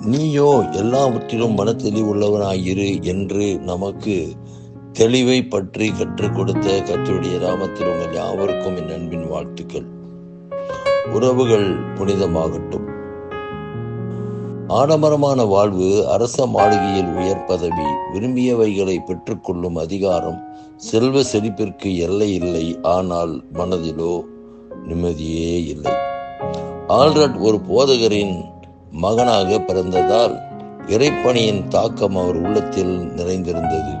நீயோ எல்லாவற்றிலும் மனத்தெளிவுள்ளவனாயிரு என்று நமக்கு தெளிவை பற்றி கற்றுக் கொடுத்த கற்றுடைய ராமத்தில் உங்கள் யாவருக்கும் என் அன்பின் வாழ்த்துக்கள். உறவுகள் புனிதமாகட்டும். ஆடம்பரமான வாழ்வு அரச மாளிகையில் உயர் பதவி விரும்பியவைகளை பெற்றுக்கொள்ளும் அதிகாரம் செல்வ செழிப்பிற்கு எல்லை இல்லை ஆனால் மனதிலோ நிம்மதியே இல்லை. ஆல்ரட் ஒரு போதகரின் மகனாக பிறந்ததால் இறைப்பணியின் தாக்கம் அவர் உள்ளத்தில் நிறைந்திருந்தது.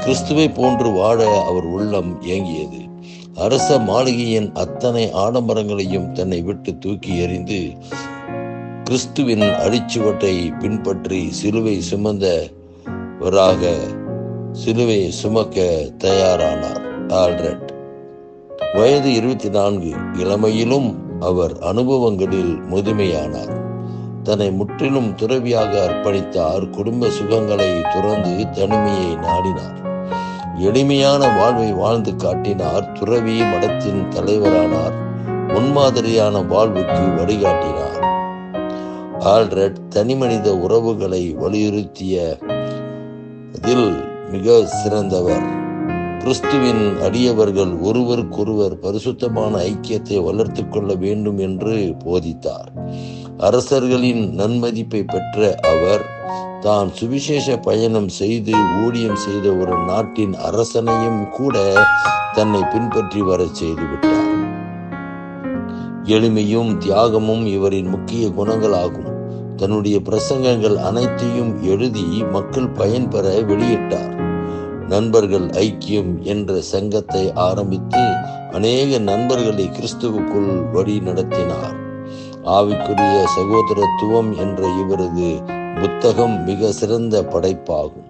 கிறிஸ்துவை போன்று வாழ அவர் உள்ளம் ஏங்கியது. அரச மாளிகையின் அத்தனை ஆடம்பரங்களையும் தன்னை விட்டு தூக்கி எறிந்து கிறிஸ்துவின் அடிச்சுவட்டை பின்பற்றி சிலுவை சுமந்தவராக சிலுவை சுமக்க தயாரானார். ஆல்ரட் வயது இருபத்தி நான்கு. இளமையிலும் அவர் அனுபவங்களில் முதுமையானார். தன்னை முற்றிலும் துறவியாக அர்ப்பணித்தார். குடும்ப சுகங்களை துறந்து தனிமையை நாடினார். எளிமையான வாழ்வை வாழ்ந்து காட்டினார். துறவி மடத்தின் தலைவரானார். முன்மாதிரியான வாழ்வுக்கு வழிகாட்டினார். ஆல்ரெட் தனிமனித உறவுகளை வலியுறுத்திய இதில் மிக சிறந்தவர். கிறிஸ்துவின் அடியவர்கள் ஒருவருக்கொருவர் பரிசுத்தமான ஐக்கியத்தை வளர்த்து கொள்ள வேண்டும் என்று போதித்தார். அரசர்களின் நன்மதிப்பை பெற்ற அவர் தான் சுவிசேஷ பயணம் செய்து ஊழியம் செய்த ஒரு நாட்டின் அரசனையும் கூட தன்னை பின்பற்றி வரச் செய்துவிட்டார் எளிமையும் தியாகமும் இவரின் முக்கிய குணங்களாகும். தன்னுடைய பிரசங்கங்கள் அனைத்தையும் எழுதி மக்கள் பயன்பெற வெளியிட்டார். நண்பர்கள் ஐக்கியம் என்ற சங்கத்தை ஆரம்பித்து அநேக நண்பர்களை கிறிஸ்துவுக்குள் வழி நடத்தினார் ஆவிக்குரிய சகோதரத்துவம் என்ற இவரது புத்தகம் மிக சிறந்த படைப்பாகும்.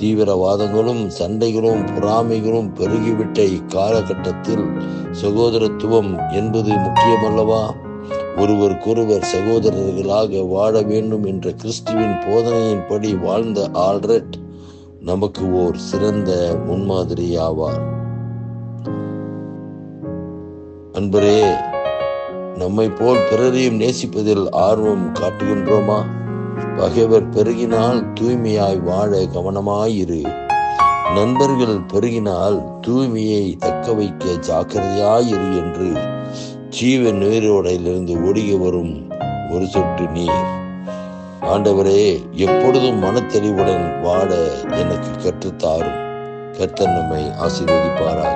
தீவிரவாதங்களும் சண்டைகளும் பொறாமைகளும் பெருகிவிட்ட இக்காலகட்டத்தில் சகோதரத்துவம் என்பது முக்கியமல்லவா? ஒருவருக்கொருவர் சகோதரர்களாக வாழ வேண்டும் என்ற கிறிஸ்துவின் போதனையின்படி வாழ்ந்த ஆல்ரெட் நமக்கு ஓர் சிறந்த முன்மாதிரியாவார். அன்பரே நம்மை போல் பிறரையும் நேசிப்பதில் ஆர்வம் காட்டுகின்றோமா? பகைவர் பெருகினால் தூய்மையாய் வாழ கவனமாயிரு. நண்பர்கள் பெருகினால் தூய்மையை தக்க வைக்க ஜாக்கிரதையாயிரு என்று ஜீவ நீரோடையிலிருந்து ஒடிய வரும் ஒரு சொட்டு நீர். ஆண்டவரே எப்பொழுதும் மனத்தெளிவுடன் வாழ எனக்கு கற்றுத்தாரும். கர்த்தன் நம்மை ஆசீர்வதிப்பாராக.